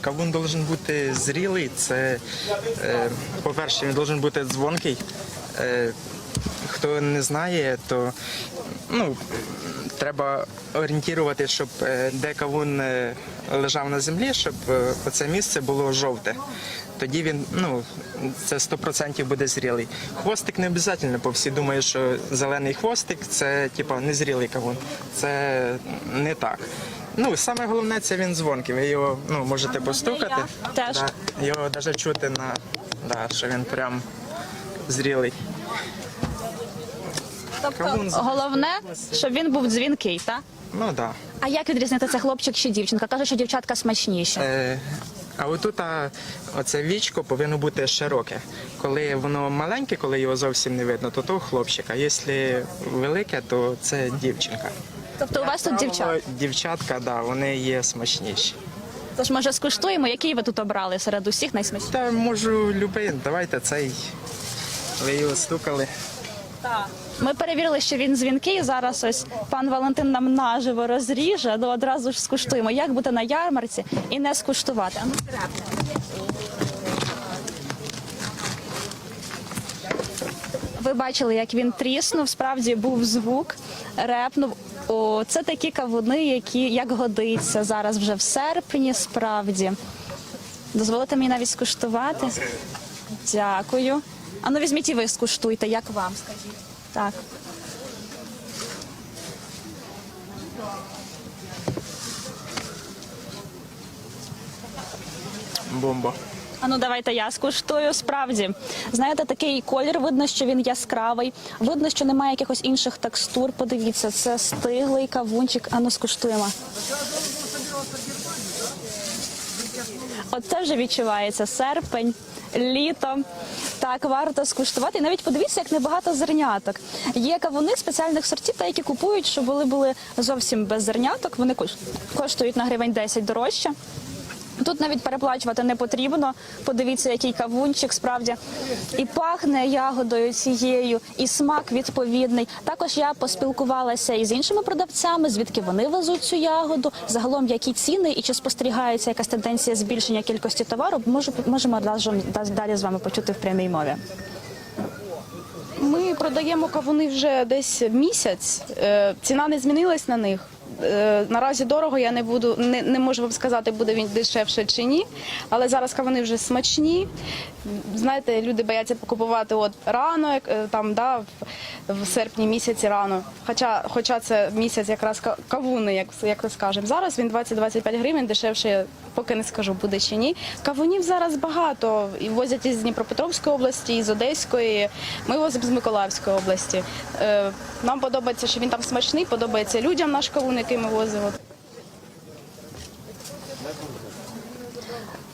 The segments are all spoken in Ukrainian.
Кавун должен бути зрілий. Це, е, по-перше, він должен бути дзвонкий. Е, хто не знає, то ну, треба орієнтувати, щоб е, де кавун е, лежав на землі, щоб е, оце місце було жовте. Тоді він, ну, це 100% буде зрілий. Хвостик не обов'язково, бо всі думають, що зелений хвостик це типа незрілий кавун. Це не так. Ну, саме головне це він дзвонкий. Ви його ну, можете постукати. Теж. Да, його навіть чути на да, що він прям зрілий. Тобто головне, щоб він був дзвінкий, так? Ну так. Да. А як відрізнити це хлопчик чи дівчинка? Каже, що дівчатка смачніші. Е, а отут а, оце вічко повинно бути широке. Коли воно маленьке, коли його зовсім не видно, то то хлопчик. А якщо велике, то це дівчинка. Тобто у вас тут Правило, дівчат. Дівчатка, да, вони є смачніші. Тож може скуштуємо, який ви тут обрали серед усіх найсмачніших? Та можу любий, давайте цей. Ви його стукали. Ми перевірили, що він дзвінкий. Зараз ось пан Валентин нам наживо розріже. Ну одразу ж скуштуємо, як бути на ярмарці і не скуштувати. Ну, Ви бачили, як він тріснув. Справді був звук, репнув. О, це такі кавуни, які як годиться зараз вже в серпні. Справді дозволите мені навіть скуштувати. Дякую. А ну візьміть і ви скуштуйте, як вам скажіть. Так. Бомба. А ну давайте я скуштую. Справді, знаєте, такий колір, видно, що він яскравий. Видно, що немає якихось інших текстур. Подивіться, це стиглий кавунчик. А ну скуштуємо. Оце вже відчувається серпень, літо. Так, варто скуштувати. І навіть подивіться, як небагато зерняток. Є кавуни спеціальних сортів, та які купують, щоб були були зовсім без зерняток. Вони кош- коштують на гривень 10 дорожче. Тут навіть переплачувати не потрібно. Подивіться, який кавунчик справді і пахне ягодою цією, і смак відповідний. Також я поспілкувалася із іншими продавцями, звідки вони везуть цю ягоду. Загалом які ціни і чи спостерігається якась тенденція збільшення кількості товару. Можемо далі з вами почути в прямій мові. Ми продаємо кавуни вже десь місяць. Е, Ціна не змінилась на них. Е, Наразі дорого, я не буду не, не можу вам сказати, буде він дешевше чи ні. Але зараз кавуни вже смачні. Знаєте, люди бояться покупувати от рано, е, там да, в, в серпні місяці рано. Хоча, хоча це місяць якраз кавуни, як, як ми скажемо. Зараз він 20-25 гривень, дешевше, поки не скажу, буде чи ні. Кавунів зараз багато. І возять із Дніпропетровської області, із Одеської. Ми возимо з Миколаївської області. Е, Нам подобається, що він там смачний, подобається людям наш кавун, ми возимо.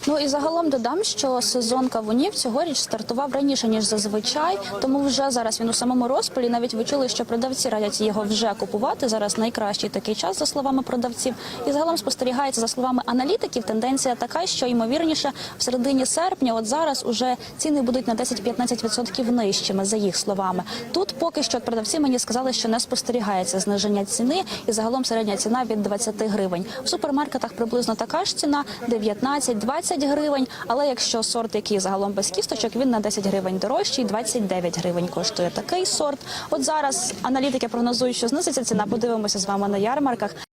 Ну і загалом додам, що сезон кавунів цьогоріч стартував раніше ніж зазвичай, тому вже зараз він у самому розпалі. Навіть ви чули, що продавці радять його вже купувати. Зараз найкращий такий час, за словами продавців. І загалом спостерігається за словами аналітиків. Тенденція така, що ймовірніше в середині серпня, от зараз уже ціни будуть на 10-15% нижчими, за їх словами. Тут поки що продавці мені сказали, що не спостерігається зниження ціни, і загалом середня ціна від 20 гривень. В супермаркетах приблизно така ж ціна 19-20 гривень. Але якщо сорт, який загалом без кісточок, він на 10 гривень дорожчий, 29 гривень коштує такий сорт. От зараз аналітики прогнозують, що знизиться ціна. Подивимося з вами на ярмарках.